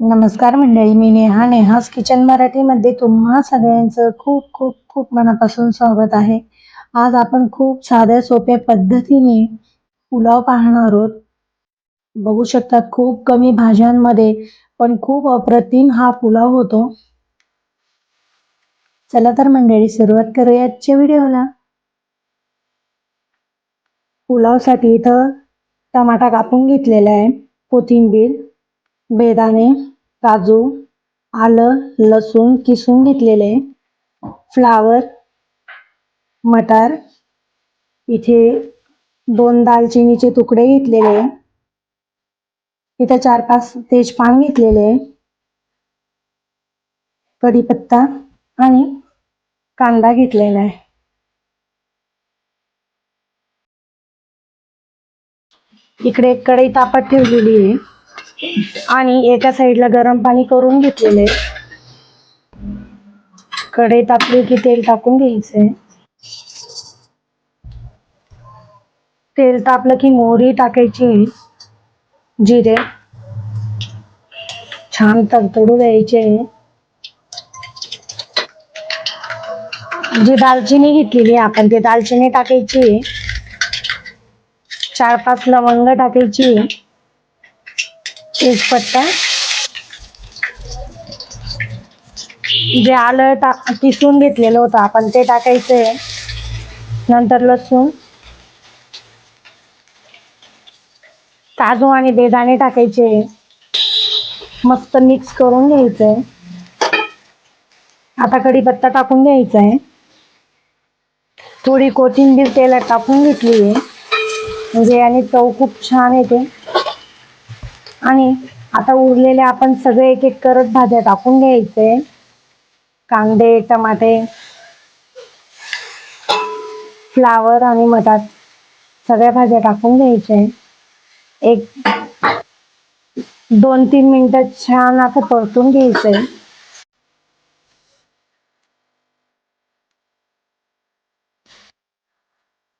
नमस्कार मंडळी मी नेहा. नेहास किचन मराठीमध्ये तुम्हा सगळ्यांचं खूप खूप खूप मनापासून स्वागत आहे. आज आपण खूप साध्या सोप्या पद्धतीने पुलाव पाहणार आहोत. बघू शकता खूप कमी भाज्यांमध्ये पण खूप अप्रतिम हा पुलाव होतो. चला तर मंडळी सुरुवात करूया आजच्या व्हिडिओला. पुलावसाठी इथं टमाटा कापून घेतलेला आहे. कोथिंबीर बेदाणे काजू आलं लसूण किसून घेतलेले. फ्लावर मटार इथे दोन दालचिनीचे तुकडे घेतलेले. इथे चार पाच तेजपान घेतलेले. कढीपत्ता आणि कांदा घेतलेला आहे. इकडे एक कढई तापत ठेवलेली आहे. आणि एका साईडला गरम पाणी करून घेतलेले कढई तापले की तेल टाकून घ्यायचे तेल तापलं की मोहरी टाकायची जिरे. छान तडतडू द्यायचे जी दालचिनी घेतलेली आपण ते दालचिनी टाकायची चार पाच लवंग टाकायची तेजपत्ता. जे आलं टा किसून घेतलेलं होतं आपण ते टाकायचंय. नंतर लसूण. काजू आणि बेदाणे टाकायचे. मस्त मिक्स करून घ्यायचंय. आता कढीपत्ता टाकून घ्यायचा आहे थोडी कोथिंबीर तेलात टाकून घेतली आहे म्हणजे आणि चव खूप छान येते. आणि आता उरलेले आपण सगळे एक एक करत भाज्या टाकून घ्यायचे. कांदे टमाटे फ्लावर आणि मटात सगळ्या भाज्या टाकून घ्यायचे. एक दोन तीन मिनिटं छान असं परतून घ्यायचंय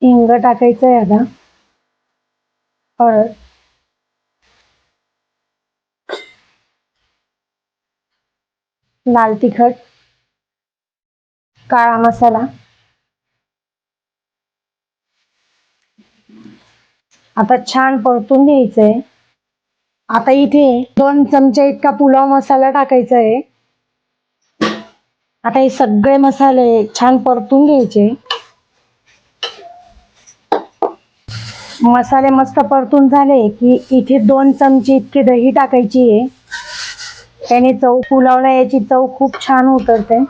हिंग टाकायचंय आता. हळद लाल तिखट काळा मसाला आता छान परतून घ्यायचंय. आता इथे दोन चमचे इतका पुलाव मसाला टाकायचा आहे आता हे सगळे मसाले छान परतून घ्यायचे. मसाले मस्त परतून झाले की इथे दोन चमचे इतके दही टाकायची आहे त्याने चव पुलावला याची चव खूप छान उतरते.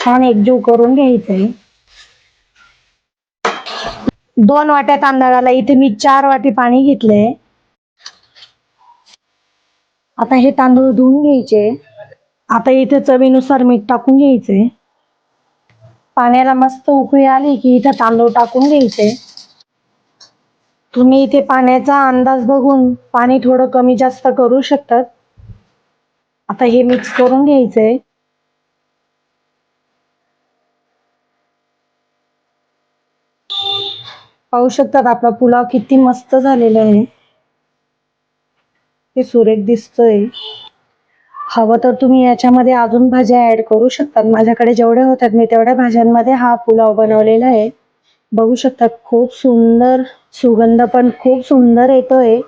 छान एकजीव करून घ्यायचंय. दोन वाट्या तांदळाला इथे मी चार वाटी पाणी घेतलंय. आता हे तांदूळ धुवून घ्यायचे. आता इथे चवीनुसार मीठ टाकून घ्यायचे पाण्याला मस्त उकळी आली की इथं तांदूळ टाकून घ्यायचे तुम्ही इथे पाण्याचा अंदाज बघून पाणी थोडं कमी जास्त करू शकतात आता हे मिक्स करून घ्यायचंय. पाहू शकतात आपला पुलाव किती मस्त झालेला आहे. ते सुरेख दिसतोय. हवं तर तुम्ही याच्यामध्ये अजून भाज्या ऍड करू शकतात. माझ्याकडे जेवढ्या होतात मी तेवढ्या भाज्यांमध्ये हा पुलाव बनवलेला आहे. बघू शकता खूप सुंदर सुगंध पण खूप सुंदर येतोय.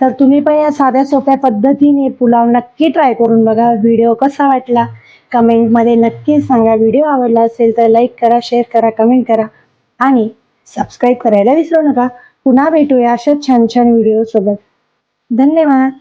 तर तुम्ही पण या साध्या सोप्या पद्धतीने पुलाव नक्की ट्राय करून बघा. व्हिडिओ कसा वाटला? कमेंटमध्ये नक्की सांगा. व्हिडिओ आवडला असेल तर लाईक करा शेअर करा कमेंट करा आणि सबस्क्राईब करायला विसरू नका. पुन्हा भेटूया अशाच छान छान व्हिडिओसोबत धन्यवाद.